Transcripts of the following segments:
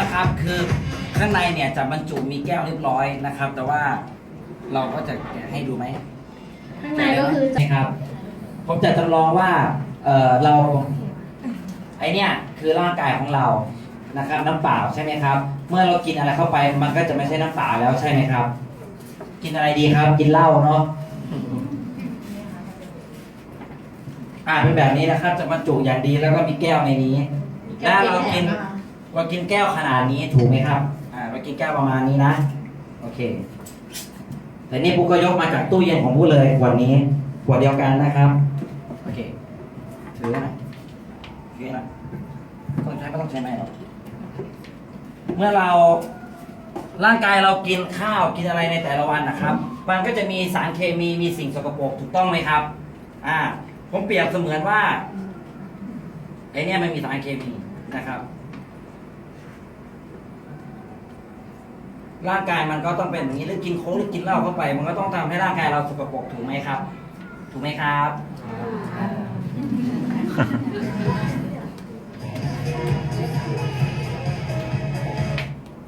นะครับคือข้างในเนี่ยจะบรรจุมีแก้วเรียบร้อยนะครับ แต่ว่าเราก็จะแกะให้ดูไหมข้างในก็คือจะนี่ครับ ผมจะจำลองว่าเออเราไอเนี่ยคือร่างกายของเรานะครับ น้ำเปล่าใช่ไหมครับ เมื่อเรากินอะไรเข้าไปมันก็จะไม่ใช่น้ำเปล่าแล้วใช่ไหมครับ กินอะไรดีครับ กินเหล้าเนาะอ่าเป็นแบบนี้นะครับ จะบรรจุอย่างดีแล้วก็มีแก้วในนี้ แล้วเรากิน เรากินแก้วขนาดนี้ถูกไหมครับ อ่าเรากินแก้วประมาณนี้นะ โอเค แต่นี่ปุ๊กก็ยกมาจากตู้เย็นของปุ๊กเลยขวดนี้ขวดเดียวกันนะครับ โอเค ถือหน่อยถือหน่อยต้องใช้ไม่ต้องใช้ไม้หรอกเมื่อเราร่างกายเรากินข้าวกินอะไรในแต่ละวันนะครับ มันก็จะมีสารเคมีมีสิ่งสกปรกถูกต้องไหมครับ อ่า ผมเปรียบเสมือนว่าไอเนี่ยมันมีสารเคมีนะครับ ร่างกายมันก็ต้องเป็นอย่างนี้หรือกินโค้กหรือกินเหล้าเข้าไป มันก็ต้องทำให้ร่างกายเราสกปรกถูกไหมครับ ถูกไหมครับ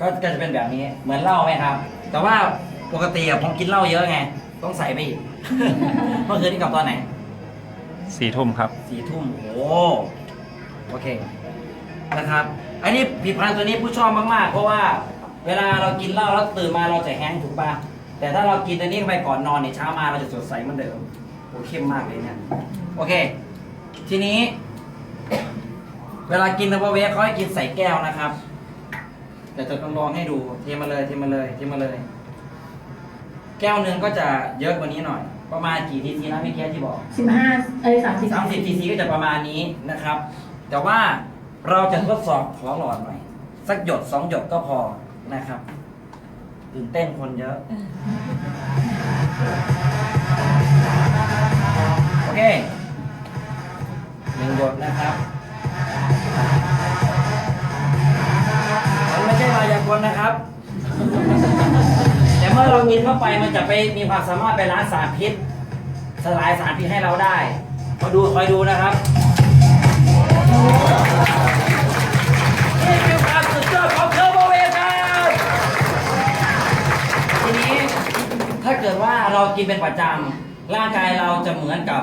ก็ก็จะเป็นแบบนี้เหมือนเหล้าไหมครับ แต่ว่าปกติอะผมกินเหล้าเยอะไง ต้องใส่ไปอีก เมื่อคืนนี่กลับตอนไหนสี่ทุ่มครับ สี่ทุ่มโอ้โอเคนะครับ อันนี้ผลิตภัณฑ์ตัวนี้ผู้ชอบมาก ๆ เพราะว่า เวลาเรากินเหล้าแล้วตื่นมาเราจะแห้งก์ถูกป่ะแต่ถ้าเรากินตัวนี้เข้าไปก่อนนอนเนี่ยเช้ามาเราจะสดใสเหมือนเดิมโอ้เข้มมากเลยเนี่ยโอเค ทีนี้ เวลากินทัพเปอร์เวฟเขาให้กินใส่แก้วนะครับเดี๋ยวจะลองให้ดูเทมาเลยเทมาเลยเทมาเลย แก้วหนึ่งก็จะเยอะกว่านี้หน่อย ประมาณกี่ทีทีนะไม่อกี้ที่บอกสิบห้าเอ้ยสามสิบสามสิบทีซีก็จะประมาณนี้นะครับ แต่ว่าเราจะทดสอบขอหลอดหน่อยสักหยดสองหยดก็พอ นะครับตื่นเต้นคนเยอะ โอเคหนึ่งหยดนะครับ มันไม่ใช่มายากลนะครับ แต่เมื่อเรากินเข้าไปมันจะไปมีความสามารถไปล้างสารพิษ สลายสารพิษให้เราได้คอยดูคอยดูนะครับนี่คือความสุดยอดของ ว่าเรากินเป็นประจำร่างกายเราจะเหมือนกับ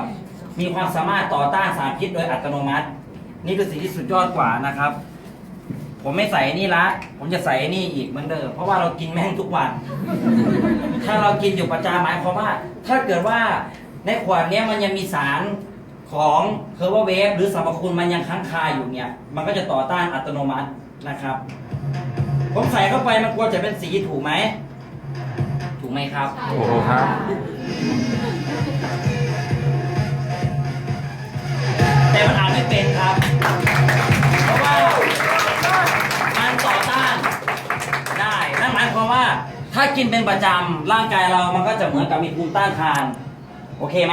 มีความสามารถต่อต้านสารพิษโดยอัตโนมัติ นี่คือสิ่งที่สุดยอดกว่านะครับ ผมไม่ใส่นี่ละ ผมจะใส่นี่อีกเหมือนเดิมเพราะว่าเรากินแม่งทุกวัน ถ้าเรากินอยู่ประจำหมายความว่า ถ้าเกิดว่าในขวดนี้มันยังมีสารของเคอร์ว่าเวฟหรือสรรพคุณมันยังค้างคาอยู่เนี่ย มันก็จะต่อต้านอัตโนมัตินะครับ ผมใส่เข้าไปมันควรจะเป็นสีถูกไหม ครับ โอ้โหครับแต่มันอาจไม่เป็นครับ เพราะว่ามันต่อต้านได้นั่นหมายความว่าถ้ากินเป็นประจำร่างกายเรามันก็จะเหมือนกับมีภูมิต้านทาน โอเคไหม